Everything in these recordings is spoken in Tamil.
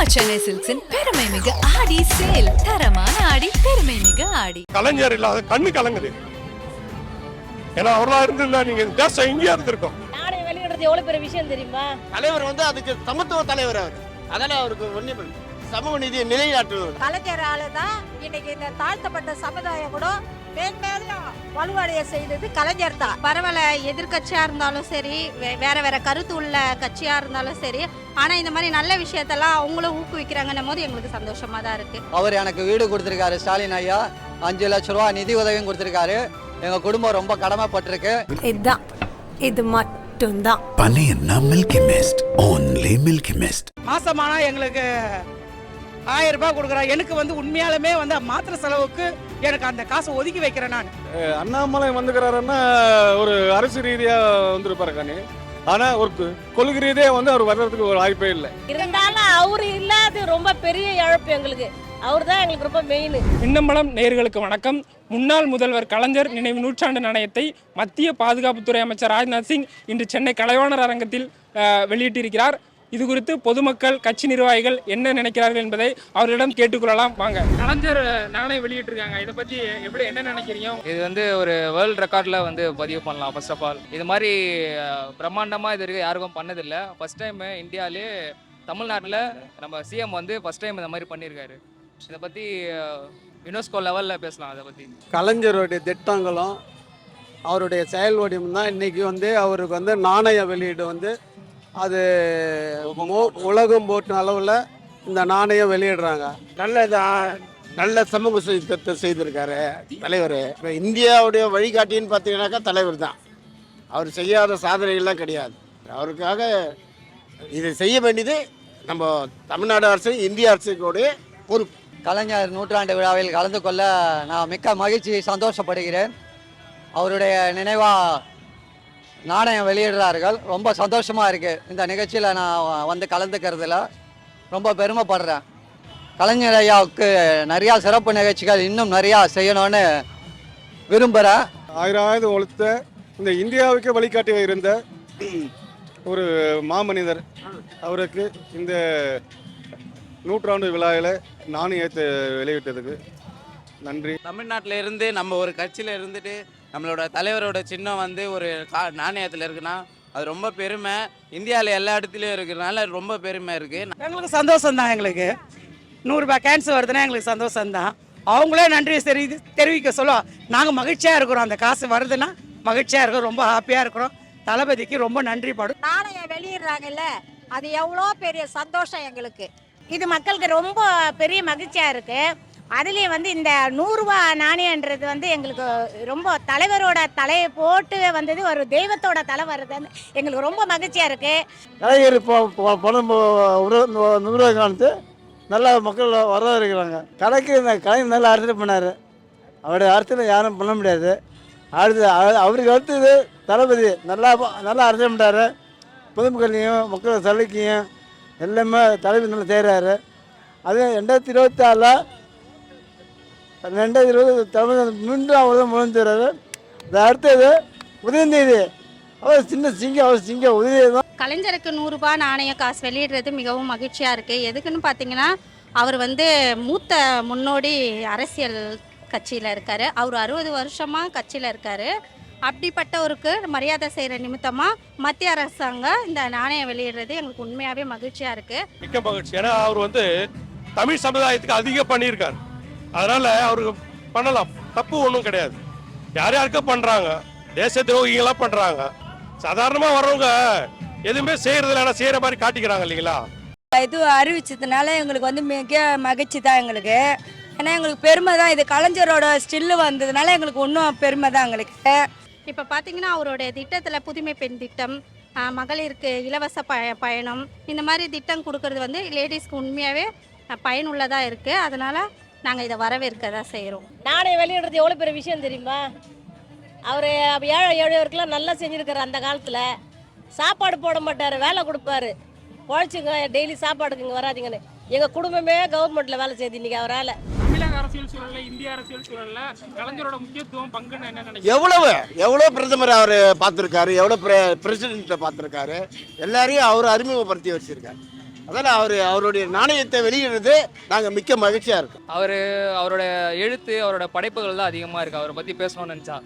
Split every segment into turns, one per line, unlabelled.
நம்ம சென்னை சில்க்ஸின் பெருமை மிகு ஆடி சேல் தரமான ஆடி பெருமை மிகு ஆடி.
கலைஞர் இல்லாத கண்ணு கலங்குது. ஏன்னா அவரெல்லாம் இருந்திருந்தா நீங்க தேசம் இங்கேயா இருந்திருக்கும்.
நாணயம் வெளியிடுறது எவ்வளவு பெரிய விஷயம் தெரியுமா?
தலைவர் வந்து அதுக்கு சமத்துவ தலைவர் அவர். அதனால அவருக்கு ஒன்றும் சமூக நீதியை நிலைநாட்டுவர்
கலைஞரால தான் இன்னைக்கு இந்த தாழ்த்தப்பட்ட சமுதாயம் கூட மேன்மேலும் வலுவடைய செய்தது கலைஞர் தான்.
பரவாயில்ல எதிர்க்கட்சியா இருந்தாலும் சரி வே- வேற வேற கருத்து உள்ள கட்சியா இருந்தாலும் சரி ஆனா இந்த மாதிரி நல்ல விஷயத்தெல்லாம் அவங்களும் ஊக்குவிக்கிறாங்கன்னும் போது எங்களுக்கு சந்தோஷமா தான் இருக்கு.
அவர் எனக்கு வீடு கொடுத்துருக்காரு ஸ்டாலின் ஐயா. அஞ்சு லட்ச ரூபா நிதி உதவியும் கொடுத்துருக்காரு. எங்கள் குடும்பம் ரொம்ப கடமைப்பட்டிருக்கு.
இதுதான். இது மட்டும்தான்.
பழையன்னா Milky Mist only Milky Mist
மாசமானா எங்களுக்கு ஆயிரம் ரூபாய் கொடுக்குறேன் எனக்கு வந்து உண்மையாலுமே வந்து மாத்திரை செலவுக்கு எனக்கு அந்த காசை ஒதுக்கி வைக்கிறேன் நான்.
அண்ணாமலை வந்துக்கிறாருன்னா ஒரு அரசு ரீதியா வந்திருப்பாரு கண்ணு ஆனா ஒரு கொள்கை ரீதியா வந்து அவர் வர்றதுக்கு ஒரு வாய்ப்பே இல்லை.
இருந்தாலும் அவரு இல்லாத ரொம்ப பெரிய இழப்பு எங்களுக்கு. அவர் தான் எங்களுக்கு ரொம்ப மெயின்
மின்னம்பலம் நேயர்களுக்கு வணக்கம். முன்னாள் முதல்வர் கலைஞர் நினைவு நூற்றாண்டு நாணயத்தை மத்திய பாதுகாப்புத்துறை அமைச்சர் ராஜ்நாத் சிங் இன்று சென்னை கலைவாணர் அரங்கத்தில் வெளியிட்டிருக்கிறார். இது குறித்து பொதுமக்கள் கட்சி நிர்வாகிகள் என்ன நினைக்கிறார்கள் என்பதை அவர்களிடம் கேட்டுக்கொள்ளலாம். வாங்க. கலைஞர் நாணயம் வெளியிட்டிருக்காங்க. இதை பத்தி எப்படி என்ன நினைக்கிறீங்க?
இது வந்து ஒரு வேர்ல்ட் ரெக்கார்டில் வந்து பதிவு பண்ணலாம் ஃபர்ஸ்ட் ஆஃப் ஆல் இது மாதிரி பிரம்மாண்டமாக இது வரைக்கும் யாருக்கும் பண்ணதில்லை. ஃபர்ஸ்ட் டைம் இந்தியாவிலே தமிழ்நாட்டில் நம்ம சிஎம் வந்து ஃபர்ஸ்ட் டைம் இந்த மாதிரி பண்ணியிருக்காரு. இதை பற்றி யுனெஸ்கோ லெவலில் பேசலாம் அதை பற்றி
கலைஞருடைய திட்டங்களும் அவருடைய செயல் வடிவம் தான் இன்னைக்கு வந்து அவருக்கு வந்து நாணய வெளியீடு வந்து அது உலகம் போட்டு அளவில் இந்த நாணயம் வெளியிடுறாங்க. நல்லதான் நல்ல சமூக சீர்திருத்தத்தை செய்திருக்காரு தலைவர். இப்போ இந்தியாவுடைய வழிகாட்டின்னு பார்த்தீங்கன்னாக்கா தலைவர் தான். அவர் செய்யாத சாதனைகள்லாம் கிடையாது. அவருக்காக இதை செய்ய வேண்டியது நம்ம தமிழ்நாடு அரசு இந்திய அரசுடைய பொறுப்பு.
கலைஞர் நூற்றாண்டு விழாவில் கலந்து கொள்ள நான் மிக்க மகிழ்ச்சி சந்தோஷப்படுகிறேன். அவருடைய நினைவாக நாணயம் வெளியிடுறார்கள். ரொம்ப சந்தோஷமா இருக்கு. இந்த நிகழ்ச்சியில் நான் வந்து கலந்துக்கிறதுல ரொம்ப பெருமைப்படுறேன். கலைஞர் ஐயாவுக்கு நிறையா சிறப்பு நிகழ்ச்சிகள் இன்னும் நிறையா செய்யணும்னு விரும்புகிறேன்
ஆயிரம் ஆயிரம் ஒழுத்த இந்த இந்தியாவுக்கு வழிகாட்டி இருந்த ஒரு மாமனிதர். அவருக்கு இந்த நூற்றாண்டு விழாவில் நாணயத்தை வெளியிட்டதுக்கு நன்றி.
தமிழ்நாட்டில் இருந்து நம்ம ஒரு கட்சியில் இருந்துட்டு நம்மளோட தலைவரோட சின்னம் வந்து ஒரு கா நாணயத்தில் இருக்குன்னா அது ரொம்ப பெருமை. இந்தியாவில் எல்லா இடத்துலையும் இருக்கிறனால ரொம்ப பெருமை இருக்குது
எங்களுக்கு சந்தோஷம் தான் எங்களுக்கு நூறுரூபா கேன்சர் வருதுன்னா எங்களுக்கு சந்தோஷம் தான் அவங்களே நன்றி தெரி தெரிவிக்க சொல்ல நாங்கள் மகிழ்ச்சியாக இருக்கிறோம். அந்த காசு வருதுன்னா மகிழ்ச்சியாக இருக்கிறோம். ரொம்ப ஹாப்பியாக இருக்கிறோம். தளபதிக்கு ரொம்ப நன்றி படும்
நாணயம் வெளியிடுறாங்கல்ல அது எவ்வளோ பெரிய சந்தோஷம் எங்களுக்கு.
இது மக்களுக்கு ரொம்ப பெரிய மகிழ்ச்சியா இருக்கு. அதுலேயும் வந்து இந்த நூறுரூவா நாணயன்றது வந்து எங்களுக்கு ரொம்ப தலைவரோட தலையை போட்டு வந்தது ஒரு தெய்வத்தோட தலை வர்றது வந்து எங்களுக்கு ரொம்ப மகிழ்ச்சியாக இருக்கு.
கலைஞர் இப்போ பணம் நூறுரூவா காணித்து நல்லா மக்கள் வரவேற்கிறாங்க கலைக்கு இந்த கலைஞர் நல்லா அரசியல் பண்ணார். அவருடைய அரசியல் யாரும் பண்ண முடியாது. அடுத்து அவ- அவருக்கு அடுத்தது தளபதி. நல்லா நல்லா அரசியல் பண்ணுறாரு பொதுமக்களையும் மக்கள் சலுக்கையும் எல்லாமே தலைவர் நல்லா செய்கிறாரு அது ரெண்டாயிரத்தி இருபத்தி ஆறில் ரெண்டாயிரத்தி இருபது தமிழ் மீண்டும் அவர் தான் அது அடுத்தது உதயநிதி. அவர் சின்ன சிங்கம் அவர் சிங்கம் உதயநிதி தான்.
கலைஞருக்கு நூறுரூபா நாணய காசு வெளியிடுறது மிகவும் மகிழ்ச்சியா இருக்கு. எதுக்குன்னு பார்த்தீங்கன்னா அவர் வந்து மூத்த முன்னோடி அரசியல் கட்சியில் இருக்காரு. அவர் அறுபது வருஷமா கட்சியில் இருக்காரு. அப்படிப்பட்டவருக்கு மரியாதை செய்கிற நிமித்தமாக மத்திய அரசாங்கம் இந்த நாணயம் வெளியிடுறது எங்களுக்கு உண்மையாகவே மகிழ்ச்சியாக இருக்குது
மிக்க மகிழ்ச்சி. ஏன்னா அவர் வந்து தமிழ் சமுதாயத்துக்கு அதிகம் பண்ணியிருக்காரு. அதனால அவருக்கு பண்ணலாம். தப்பு ஒன்றும் கிடையாது. யார் யாருக்கோ பண்றாங்க? தேச துரோகிகளாம் பண்றாங்க. சாதாரணமா வர்றவங்க எதுவுமே செய்யறதில்ல. ஆனா செய்யற மாதிரி காட்டிக்கிறாங்க இல்லைங்களா?
இது அறிவிச்சதுனால எங்களுக்கு வந்து மிக மகிழ்ச்சி தான் எங்களுக்கு. ஏன்னா எங்களுக்கு பெருமை தான். இது கலைஞரோட ஸ்டில்லு வந்ததுனால எங்களுக்கு இன்னும் பெருமை தான் எங்களுக்கு.
இப்போ பார்த்தீங்கன்னா அவருடைய திட்டத்தில் புதுமை பெண் திட்டம் மகளிருக்கு இலவச ப பயணம் இந்த மாதிரி திட்டம் கொடுக்கறது வந்து லேடிஸ்க்கு உண்மையாகவே பயனுள்ளதாக இருக்குது அதனால் நாங்கள் இதை வரவேற்க தான் செய்கிறோம்
நாணயம் வெளியிடுறது எவ்வளவு பெரிய விஷயம் தெரியுமா? அவர் ஏழை எளியவருக்கெல்லாம் நல்லா செஞ்சிருக்காரு அந்த காலத்துல. சாப்பாடு போட மாட்டாரு வேலை கொடுப்பாரு. உழைச்சுங்க டெய்லி சாப்பாடுக்கு இங்கே வராதீங்கன்னு. எங்க குடும்பமே கவர்மெண்ட்ல வேலை செய்யுது இன்னைக்கு அவரால்.
தமிழக அரசியல் சூழல்ல இந்திய அரசியல் சூழல்ல கலைஞரோட முக்கியத்துவம் பங்குன்னு என்ன
எவ்வளவு எவ்வளோ பிரதமர் அவர் பார்த்துருக்காரு எவ்வளோ பிரசிடென்ட்டை பார்த்துருக்காரு எல்லாரையும் அவர் அறிமுகப்படுத்தி வச்சிருக்காரு. அதனால் அவர் அவருடைய நாணயத்தை வெளியிடுறது நாங்கள் மிக்க மகிழ்ச்சியாக இருக்கோம்
அவர் அவரோட எழுத்து அவரோட படைப்புகள் தான் அதிகமாக இருக்குது அவரை பற்றி பேசணும்னு நினச்சா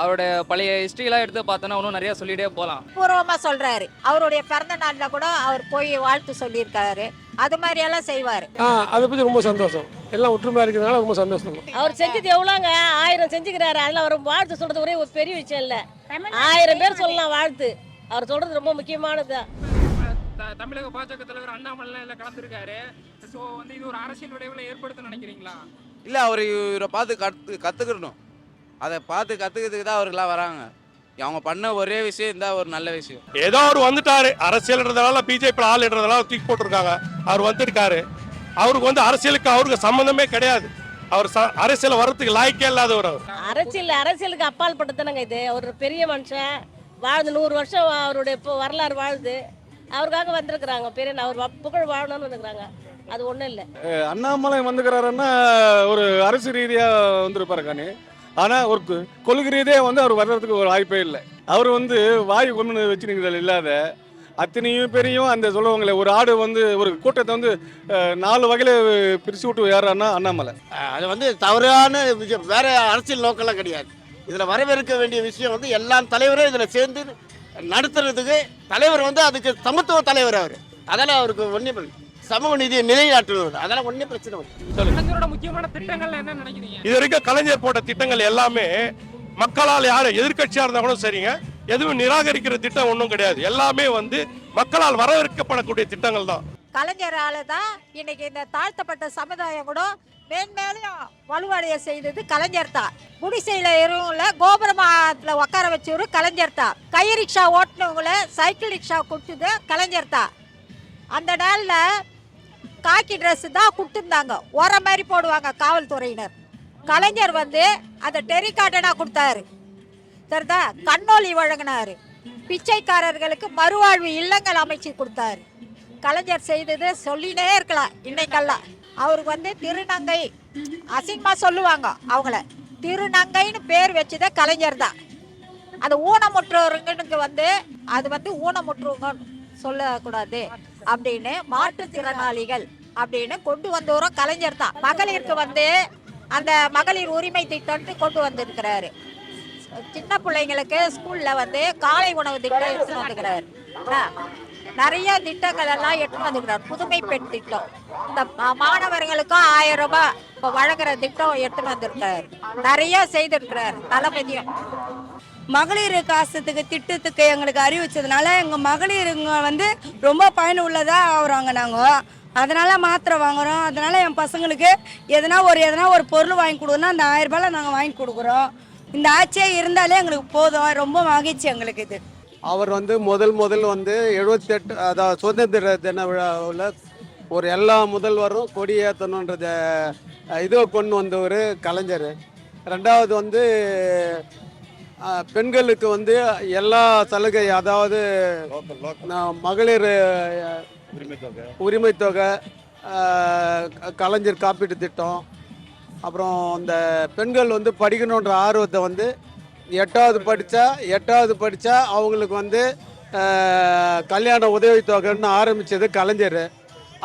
அவரோட பழைய ஹிஸ்ட்ரிலாம் எடுத்து பார்த்தோன்னா இன்னும் நிறையா சொல்லிகிட்டே போகலாம்
பூர்வமாக சொல்கிறாரு அவருடைய பிறந்த நாளில் கூட அவர் போய் வாழ்த்து சொல்லியிருக்காரு. அது மாதிரியெல்லாம் செய்வார்.
ஆ அதை பற்றி ரொம்ப சந்தோஷம். எல்லாம் ஒற்றுமையாக இருக்கிறதுனால ரொம்ப சந்தோஷம்.
அவர் செஞ்சது எவ்வளோங்க? ஆயிரம் செஞ்சுக்கிறாரு. அதில் அவர் வாழ்த்து சொல்கிறது ஒரே ஒரு பெரிய விஷயம் இல்லை. ஆயிரம் பேர் சொல்லலாம் வாழ்த்து. அவர் சொல்கிறது ரொம்ப முக்கியமானது
த- தமிழக பாஜக தலைவர் அண்ணாமலை எல்லாம் கலந்துருக்காரு. ஸோ வந்து இது ஒரு அரசியல் விளைவுல ஏற்படுத்த நினைக்கிறீங்களா?
இல்லை அவர் இவரை பார்த்து கற்று கற்றுக்கணும் அதை பார்த்து கற்றுக்கிறதுக்கு தான் அவருக்கெல்லாம் வராங்க. அவங்க பண்ண ஒரே விஷயம் இருந்தால் ஒரு நல்ல விஷயம்.
ஏதோ அவர் வந்துட்டாரு. அரசியல்ன்றதுனால பிஜேபி ஆளுன்றதுனால தூக்கி போட்டிருக்காங்க. அவர் வந்திருக்காரு. அவருக்கு வந்து அரசியலுக்கு அவருக்கு சம்மந்தமே கிடையாது. அவர் ச- அரசியல் வர்றதுக்கு லாய்க்கே இல்லாதவர் அவர்.
அரசியல் அரசியலுக்கு அப்பால் பட்டதானங்க இது. அவர் பெரிய மனுஷன். வாழ்ந்து நூறு வருஷம் அவருடைய இப்போ வரலாறு வாழுது அவருக்காக வந்திருக்கிறாங்க. பெரிய அவர் புகழ் வாழணும்னு வந்துருக்குறாங்க. அது ஒன்றும் இல்லை.
அண்ணாமலை வந்துக்கிறாருன்னா ஒரு அரசு ரீதியாக வந்திருப்பாரு காணி ஆனால் ஒரு கொள்கை ரீதியாக வந்து அவர் வர்றதுக்கு ஒரு வாய்ப்பே இல்லை. அவர் வந்து வாயு கொண்டு வச்சுருக்கிறது இல்லாத அத்தனையும் பெரியும் அந்த சொல்லுவாங்களே ஒரு ஆடு வந்து ஒரு கூட்டத்தை வந்து நாலு வகையில் பிரித்து விட்டு யாருன்னா அண்ணாமலை.
அது வந்து தவறான விஷயம். வேற அரசியல் நோக்கம்லாம் கிடையாது. இதில் வரவேற்க வேண்டிய விஷயம் வந்து எல்லா தலைவரும் இதில் சேர்ந்து நடத்துறதுக்கு தலைவர் வந்து அதுக்கு சமத்துவ தலைவர் அவர். அதனால் அவருக்கு ஒன்றும் சமூக நீதியை நிலைநாட்டுவது அதெல்லாம் ஒன்றும் பிரச்சனை
கலைஞரோட முக்கியமான திட்டங்கள் என்ன நினைக்கிறீங்க?
இது வரைக்கும் கலைஞர் போட்ட திட்டங்கள் எல்லாமே மக்களால் யார் எதிர்க்கட்சியா இருந்தா கூட சரிங்க. எதுவும் நிராகரிக்கிற திட்டம் ஒன்றும் கிடையாது. எல்லாமே வந்து மக்களால் வரவேற்கப்படக்கூடிய திட்டங்கள் தான்.
கலைஞரால தான் இன்னைக்கு இந்த தாழ்த்தப்பட்ட சமுதாயம் கூட மேன்மேலும் வலுவடைய செய்தது கலைஞர் தான். குடிசையில் இருவங்கள கோபுரமாத்தில் உட்கார வச்சவரு கலைஞர் தான். கை ரிக்ஷா ஓட்டுனவங்கள சைக்கிள் ரிக்ஷா கொடுத்தது கலைஞர் தான். அந்த நாளில் காக்கி ட்ரெஸ் தான் கொடுத்துருந்தாங்க ஓர மாதிரி போடுவாங்க காவல்துறையினர். கலைஞர் வந்து அந்த டெரிகாட்டனாக கொடுத்தாரு. சரிதா கண்ணோலி வழங்கினாரு. பிச்சைக்காரர்களுக்கு மறுவாழ்வு இல்லங்கள் அமைச்சு கொடுத்தாரு. கலைஞர் செய்தது சொல்லினே இருக்கலாம். இன்னைக்கெல்லாம். அவருக்கு வந்து திருநங்கை. அசிங்கமா சொல்லுவாங்க அவங்கள. திருநங்கைன்னு பேர் வச்சதே கலைஞர் தான். அந்த ஊனமுற்றவர்களுக்கு வந்து அது வந்து ஊனமுற்றவங்க சொல்லக்கூடாது அப்படின்னு மாற்றுத்திறனாளிகள் அப்படின்னு கொண்டு வந்தவரும் கலைஞர் தான். மகளிருக்கு வந்து அந்த மகளிர் உரிமை திட்டம்னு கொண்டு வந்திருக்கிறாரு. சின்ன பிள்ளைங்களுக்கு ஸ்கூல்ல வந்து காலை உணவு திட்டம் எடுத்துட்டு வந்துக்கிறாரு. நிறைய திட்டங்கள் எல்லாம் எட்டு வந்துக்கிறார். புதுமை பெண் திட்டம். இந்த மாணவர்களுக்கும் ஆயிரம் ரூபாய் இப்போ வழங்குற திட்டம் எட்டு வந்திருக்கிறார் நிறைய செய்திருக்கிறார். தளபதியும்.
மகளிர் காசத்துக்கு திட்டத்துக்கு எங்களுக்கு அறிவிச்சதுனால எங்கள் மகளிருங்க வந்து ரொம்ப பயனுள்ளதாக ஆகுறாங்க நாங்கள் அதனால் மாத்திரை வாங்குகிறோம் அதனால் என் பசங்களுக்கு எதனா ஒரு எதனா ஒரு பொருள் வாங்கி கொடுக்கணும்னா அந்த ஆயிரம் ரூபாயில நாங்கள் வாங்கி கொடுக்குறோம். இந்த ஆட்சியே இருந்தாலே எங்களுக்கு போதும். ரொம்ப மகிழ்ச்சி எங்களுக்கு இது.
அவர் வந்து முதல் முதல் வந்து எழுபத்தெட்டு அதாவது சுதந்திர தின விழாவில் ஒரு எல்லா முதல்வரும் கொடியேற்றணுன்றத இதை கொண்டு வந்தவர் கலைஞர். ரெண்டாவது வந்து பெண்களுக்கு வந்து எல்லா சலுகை அதாவது மகளிர் உரிமை தொகை. கலைஞர் காப்பீட்டு திட்டம் அப்புறம் இந்த பெண்கள் வந்து படிக்கணுன்ற ஆர்வத்தை வந்து எட்டாவது படித்தா எட்டாவது படித்தா அவங்களுக்கு வந்து கல்யாண உதவித்தொகைன்னு ஆரம்பித்தது கலைஞர்.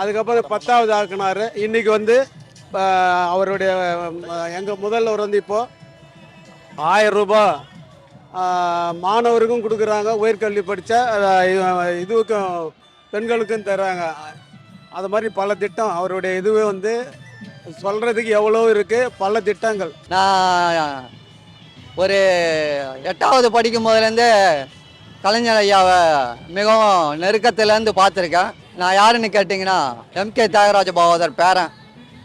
அதுக்கப்புறம் பத்தாவது ஆக்குனார். இன்றைக்கி வந்து அவருடைய எங்கள் முதல்வர் வந்து இப்போது ஆயிரம் ரூபாய் மாணவருக்கும் கொடுக்குறாங்க. உயர்கல்வி படித்தா இதுவுக்கும் பெண்களுக்கும் தராங்க அது மாதிரி பல திட்டம். அவருடைய இதுவே வந்து சொல்கிறதுக்கு எவ்வளோ இருக்குது பல திட்டங்கள்.
நான் ஒரு எட்டாவது படிக்கும் போதுலேருந்து கலைஞர் ஐயாவை மிகவும் நெருக்கத்திலேருந்து பார்த்துருக்கேன். நான் யாருன்னு கேட்டிங்கன்னா எம்கே தியாகராஜ பாகவதர் பேரன்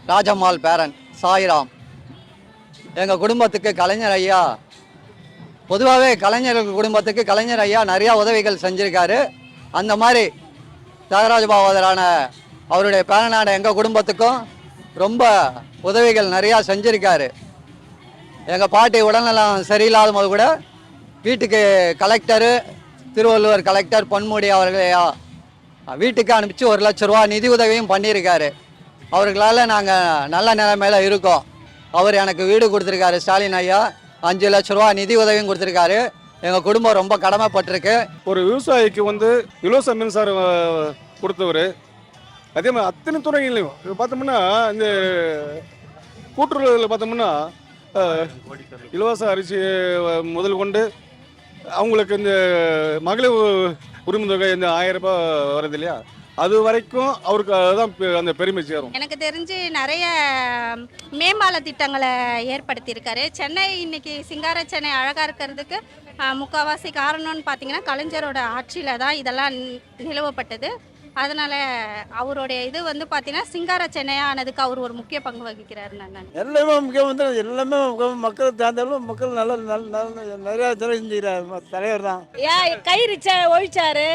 ராஜம்மாள் பேரன் சாய்ராம். எங்கள் குடும்பத்துக்கு கலைஞர் ஐயா பொதுவாகவே கலைஞர்கள் குடும்பத்துக்கு கலைஞர் ஐயா நிறையா உதவிகள் செஞ்சுருக்காரு. அந்த மாதிரி தியாகராஜ பாகவதரான அவருடைய பேரனான எங்கள் குடும்பத்துக்கும் ரொம்ப உதவிகள் நிறையா செஞ்சுருக்காரு. எங்கள் பாட்டி உடல்நலம் சரியில்லாத போது கூட வீட்டுக்கு கலெக்டரு திருவள்ளுவர் கலெக்டர் பொன்முடி அவர்களையா வீட்டுக்கு அனுப்பிச்சு ஒரு லட்ச ரூபா நிதி உதவியும் பண்ணியிருக்காரு. அவர்களால் நாங்கள் நல்ல நிலைமையில் இருக்கோம். அவர் எனக்கு வீடு கொடுத்துருக்காரு ஸ்டாலின் ஐயா. அஞ்சு லட்ச ரூபா நிதி உதவியும் கொடுத்துருக்காரு. எங்கள் குடும்பம் ரொம்ப கடமைப்பட்டிருக்கு.
ஒரு விவசாயிக்கு வந்து இலவச மின்சாரம் கொடுத்தவர்.
அதே மாதிரி அத்தனை துறைகளையும் பார்த்தோம்னா இந்த கூட்டுறவுல பார்த்தோம்னா இலவச அரிசி முதல் கொண்டு அவங்களுக்கு இந்த மகளிர் உரிமை தொகை இந்த ஆயிரம் ரூபாய் வருது இல்லையா? அது வரைக்கும் அவருக்கு அதுதான் பெ- அந்த பெருமை சேரும்.
எனக்கு தெரிஞ்சு நிறைய மேம்பால திட்டங்களை ஏற்படுத்தியிருக்காரு. சென்னை இன்னைக்கு சிங்கார சென்னை அழகாக இருக்கிறதுக்கு முக்கால்வாசி முக்காவாசி காரணம்னு பார்த்தீங்கன்னா கலைஞரோட ஆட்சியில் தான் இதெல்லாம் நிலவப்பட்டது. அதனால் அவருடைய இது வந்து பார்த்தீங்கன்னா சிங்கார சென்னையாக ஆனதுக்கு அவர் ஒரு முக்கிய பங்கு வகிக்கிறாரு நான்.
எல்லாமே முக்கியம் வந்து எல்லாமே. மக்கள் தேர்ந்தாலும் மக்கள் நல்ல நல்ல நல்ல நிறையா துறை செஞ்சுக்கிறார். தலைவர் தான்.
ஏன் கை ரிச்சா ஒழிச்சாரு.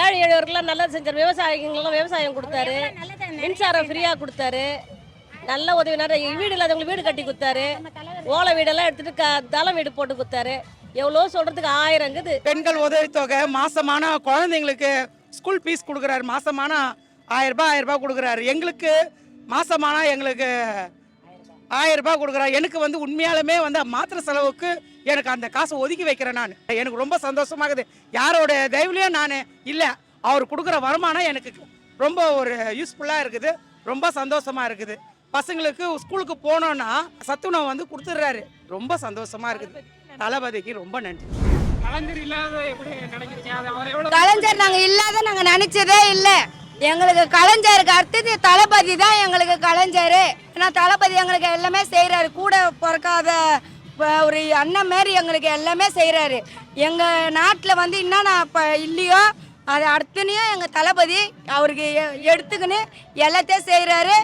ஏழை எளியவர்கள்லாம் நல்லா செஞ்சார். விவசாயிகளுக்கெல்லாம் விவசாயம் கொடுத்தாரு. மின்சாரம் ஃப்ரீயாக கொடுத்தாரு. நல்ல உதவி நிறைய வீடு இல்லாதவங்களுக்கு வீடு கட்டி கொடுத்தாரு. ஓலை வீடெல்லாம் எடுத்துட்டு க தளம் வீடு போட்டு கொடுத்தாரு. எவ்வளோ சொல்றதுக்கு ஆயிரம் இருக்குது.
பெண்கள் உதவித்தொகை மாசமான குழந்தைங்களுக்கு ஸ்கூல் ஃபீஸ் கொடுக்குறாரு. மாதமானா ஆயிரரூபா ஆயிரரூபா கொடுக்குறாரு. எங்களுக்கு மாதமானா எங்களுக்கு ஆயிரம் ரூபாய் கொடுக்குறாரு. எனக்கு வந்து உண்மையாலுமே வந்து மாத்திரை செலவுக்கு எனக்கு அந்த காசை ஒதுக்கி வைக்கிறேன் நான். எனக்கு ரொம்ப சந்தோஷமாகுது. யாரோட தயவுலையும் நான் இல்லை. அவர் கொடுக்குற வருமானம் எனக்கு ரொம்ப ஒரு யூஸ்ஃபுல்லாக இருக்குது. ரொம்ப சந்தோஷமா இருக்குது. பசங்களுக்கு ஸ்கூலுக்கு போனோன்னா சத்துணவு வந்து கொடுத்துட்றாரு. ரொம்ப சந்தோஷமா இருக்குது. தளபதிக்கு ரொம்ப நன்றி.
கலைஞர்
நாங்க நாங்கள் இல்லாத நாங்கள் நினைச்சதே இல்லை. எங்களுக்கு கலைஞருக்கு அடுத்தது தளபதி தான் எங்களுக்கு கலைஞர். ஏன்னா தளபதி எங்களுக்கு எல்லாமே செய்கிறாரு கூட பிறக்காத ஒரு அண்ணன் மாரி எங்களுக்கு எல்லாமே செய்கிறாரு எங்கள் நாட்டில் வந்து என்னென்ன இப்போ இல்லையோ அது அடுத்தனையும் எங்கள் தளபதி அவருக்கு எ- எடுத்துக்கின்னு எல்லாத்தையும் செய்கிறாரு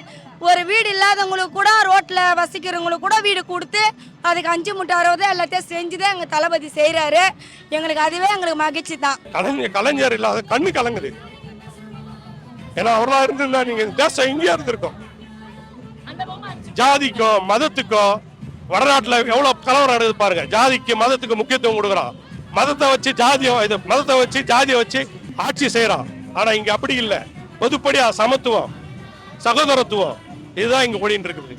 ஒரு வீடு இல்லாதவங்களுக்கு கூட ரோட்டில் வசிக்கிறவங்களுக்கு கூட வீடு கொடுத்து அதுக்கு அஞ்சு முட்டை அறுபது எல்லாத்தையும் செஞ்சு தான் எங்கள் தளபதி செய்கிறாரு எங்களுக்கு அதுவே எங்களுக்கு மகிழ்ச்சி தான்.
கலைஞர் கலைஞர் இல்லாத கண்ணு கலங்குது. ஏன்னா அவரெல்லாம் இருந்திருந்தா நீங்கள் தேசம் இங்கேயா இருந்திருக்கோம். ஜாதிக்கும் மதத்துக்கும் வடநாட்டில் எவ்வளோ கலவரம் நடக்குது பாருங்க. ஜாதிக்கு மதத்துக்கு முக்கியத்துவம் கொடுக்குறான். மதத்தை வச்சு ஜாதியை இது மதத்தை வச்சு ஜாதியை வச்சு ஆட்சி செய்கிறான் ஆனால் இங்கே அப்படி இல்லை. பொதுப்படியாக சமத்துவம் சகோதரத்துவம் இதுதான் இங்க ஓடிட்டு இருக்குது.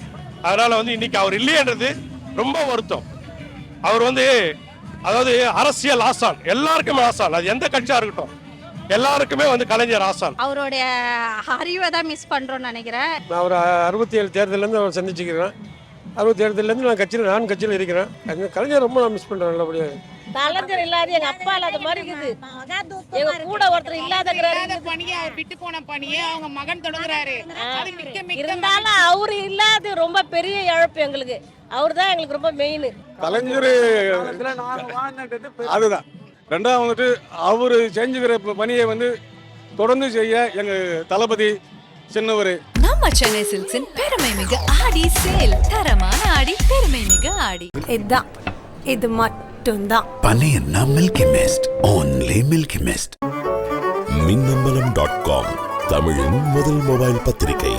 அதனால வந்து இன்னைக்கு அவர் இல்லையன்றது ரொம்ப வருத்தம். அவர் வந்து அதாவது அரசியல் ஆசான். எல்லாருக்குமே ஆசான். அது எந்த கட்சியா இருக்கட்டும். எல்லாருக்குமே வந்து கலைஞர் ஆசான்.
அவருடைய அறிவை தான் மிஸ் பண்ணுறோன்னு நினைக்கிறேன்.
நான் ஒரு அறுபத்தி ஏழு தேர்தலேருந்து அவர் சந்திச்சுக்கிறேன். அறுபத்தி ஏழுலேருந்து நான் கட்சியில் நான் கட்சியில் இருக்கிறேன். கலைஞர் ரொம்ப நான் மிஸ் பண்ணுறேன் நல்லபடியாக
கலைஞர் இல்லாத எங்க அப்பா இல்லாத மாதிரி இருக்குது. எங்க கூட ஒருத்தர் இல்லாதங்கிறாரு
பணியை விட்டு போன பணியை அவங்க மகன் தொடங்குறாரு.
இருந்தாலும் அவரு இல்லாத ரொம்ப பெரிய இழப்பு எங்களுக்கு. அவர் தான் எங்களுக்கு ரொம்ப மெயின்
கலைஞர் அதுதான். ரெண்டாவது வந்துட்டு அவர் செஞ்சுக்கிற பணியை வந்து தொடர்ந்து செய்ய எங்கள் தளபதி சின்னவர்.
நம்ம சென்னை சில்க்ஸின் பெருமை மிக ஆடி சேல் தரமான ஆடி பெருமை மிக ஆடி.
இதுதான். இது மட்டும்தான்.
பனையன்னா Milky Mist only Milky Mist Minnambalam dot com தமிழின் முதல் மொபைல் பத்திரிகை.